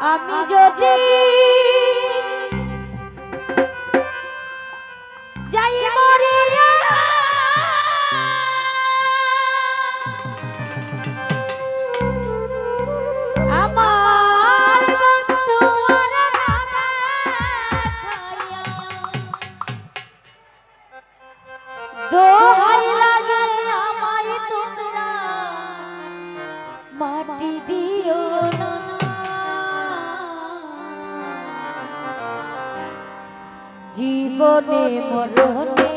আমি যদি জীবনে মরণে